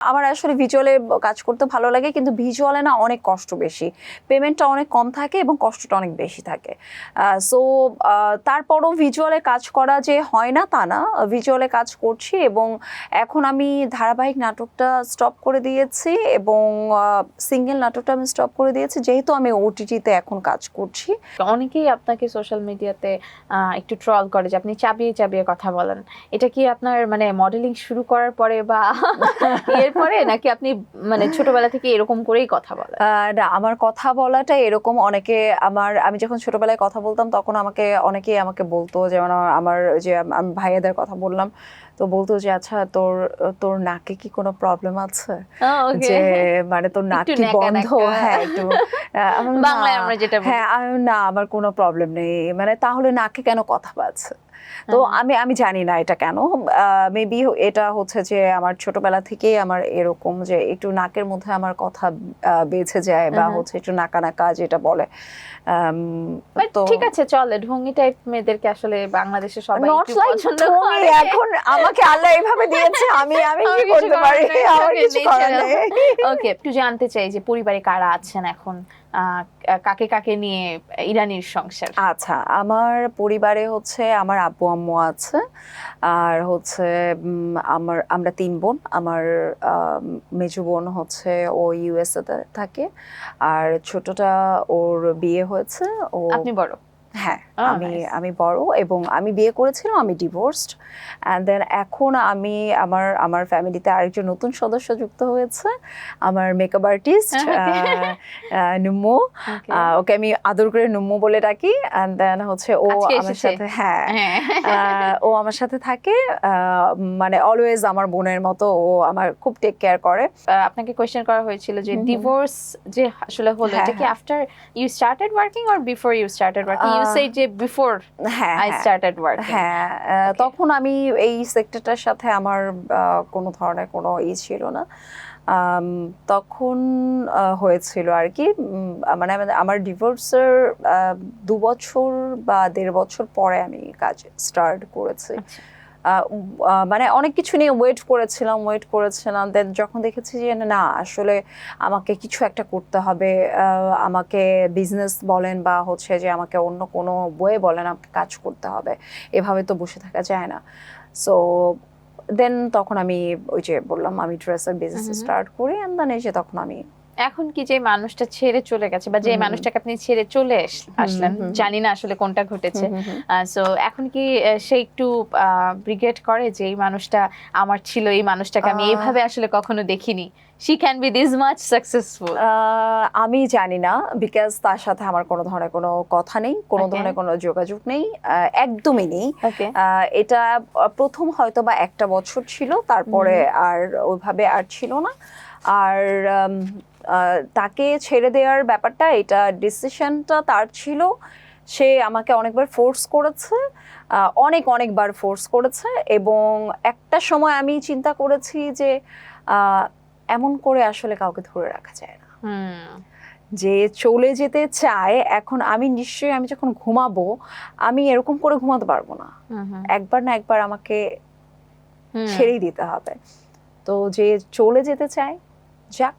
আমার আসলে ভিজুয়ালে কাজ করতে ভালো লাগে কিন্তু ভিজুয়ালে না অনেক কষ্ট বেশি। পেমেন্টটা অনেক কম থাকে এবং কষ্টটা অনেক বেশি থাকে। সো তারপরও ভিজুয়ালে কাজ করা যে হয় না তা না। ভিজুয়ালে কাজ করছি এবং এখন আমি ধারাবাহিক নাটকটা স্টপ করে দিয়েছি এবং সিঙ্গেল নাটকটা আমি স্টপ করে দিয়েছি। যেহেতু আমি ওটিটিতে এখন কাজ করছি। অনেকেই আপনাকে সোশ্যাল মিডিয়াতে একটু ট্রল করে যে আপনি চাবিয়ে চাবিয়ে কথা বলেন। এটা কি আপনার মানে মডেলিং শুরু করার পরে বা এর পরে নাকি আপনি মানে ছোটবেলা থেকে এরকম করেই কথা বলেন? না আমার কথা বলাটা এরকম অনেকে আমার আমি যখন ছোটবেলায় কথা বলতাম তখন আমাকে অনেকেই আমাকে বলতো যেমন আমার- যে ভাইয়াদের কথা বললাম তো বলতো যে আচ্ছা তোর তোর নাকে কি কোনো প্রবলেম আছে? যে মানে তোর নাক কি বন্ধ হ্যাঁ একটু বাংলায় আমরা যেটা হ্যাঁ না আমার কোনো প্রবলেম নেই। মানে তাহলে নাকে কেন কথা পাচ্ছে তো। আমি আমি জানি না এটা কেন। মেবি এটা হচ্ছে যে আমার ছোটবেলা থেকেই আমার এরকম যে একটু নাকের মধ্যে আমার কথা বেঁচে যায় বা হচ্ছে একটু নাকা নাকা যেটা বলে। ঠিক আছে চলে ঢঙ্গি টাইপ মেয়েদেরকে আসলে বাংলাদেশে সবাই পছন্দ করে। এখন আমাকে আল্লাহ এইভাবে দিয়েছে আমি আমি কি করতে পারি? আমার কিছু করার নেই। ওকে একটু জানতে চাই যে পরিবারে কারা আছেন এখন? কাকে কাকে নিয়ে ইরানির সংসার? আচ্ছা আমার পরিবারে হচ্ছে আমার আব্বু আম্মু আছে আর হচ্ছে আমার আমরা তিন বোন আমার মেজু বোন হচ্ছে ও ইউএসএ থাকে আর ছোটটা ওর বিয়ে হয়েছে ও আপনি বড়? হ্যাঁ Oh, আমি আমি বড় এবং আমি বিয়ে করেছিলাম আমি ডিভোর্সড অ্যান্ড দেন এখন আমি আমার আমার ফ্যামিলিতে আরেকজন নতুন সদস্য যুক্ত হয়েছে আমার মেকআপ আর্টিস্ট. নুম্মু। ওকে আমি আদর করে নুম্মু বলে ডাকি অ্যান্ড দেন হচ্ছে ও আমার সাথে হ্যাঁ হ্যাঁ। ও আমার সাথে থাকে মানে অলওয়েজ আমার বোনের মতো ও আমার খুব টেক কেয়ার করে। আপনাকে কোয়েশ্চেন করা হয়েছিল যে। ডিভোর্স যে আসলে হলো হ্যাঁ, এটা কি। After you started working or before you started working you say যে বিফোর হ্যাঁ আই হ্যাঁ। স্টার্টেড ওয়ার্কিং হ্যাঁ তখন আমি এই সেক্টরটার সাথে আমার কোনো ধরনের কোনো ই ছিল না। তখন হয়েছিল আর কি মানে আমার ডিভোর্সের দু বছর বা দেড় বছর পরে আমি কাজ স্টার্ট করেছি। মানে অনেক কিছু নিয়ে ওয়েট করেছিলাম ওয়েট করেছিলাম। দেন যখন দেখেছি যে না আসলে আমাকে কিছু একটা করতে হবে আমাকে বিজনেস বলেন বা হচ্ছে যে আমাকে অন্য কোনো বয়ে বলেন আমাকে কাজ করতে হবে। এভাবে তো বসে থাকা যায় না। সো দেন তখন আমি ওই যে বললাম আমি ড্রেসের বিজনেস। স্টার্ট করি অ্যান্ড দেন এসে তখন আমি এখন কি যে মানুষটা ছেড়ে চলে গেছে বা যে। মানুষটাকে আপনি ছেড়ে চলে আসলেন। জানি না আসলে কোনটা ঘটেছে। সো এখন কি সে একটু ব্রিগেড করে যে এই মানুষটা আমার ছিল এই মানুষটাকে আমি এইভাবে আসলে কখনো দেখিনি she can be this much successful আমি জানি না বিকজ তার সাথে আমার কোনো ধরনের কোনো কথা নেই কোনো. ধরনের কোনো যোগাযোগ নেই একদমই নেই এটা প্রথম হয়তো বা একটা বছর ছিল তারপরে আর ওইভাবে আর ছিল না আর তাকে ছেড়ে দেওয়ার ব্যাপারটা এটা ডিসিশনটা তার ছিল। সে আমাকে অনেকবার ফোর্স করেছে অনেক অনেকবার ফোর্স করেছে এবং একটা সময় আমি চিন্তা করেছি যে এমন করে আসলে কাউকে ধরে রাখা যায় না। হুম। যে চলে যেতে চায় এখন আমি নিশ্চয়ই আমি যখন ঘুমাবো আমি এরকম করে ঘুমাতে পারব না। একবার না একবার আমাকে। ছেড়েই দিতে হবে। তো যে চলে যেতে চায় যাক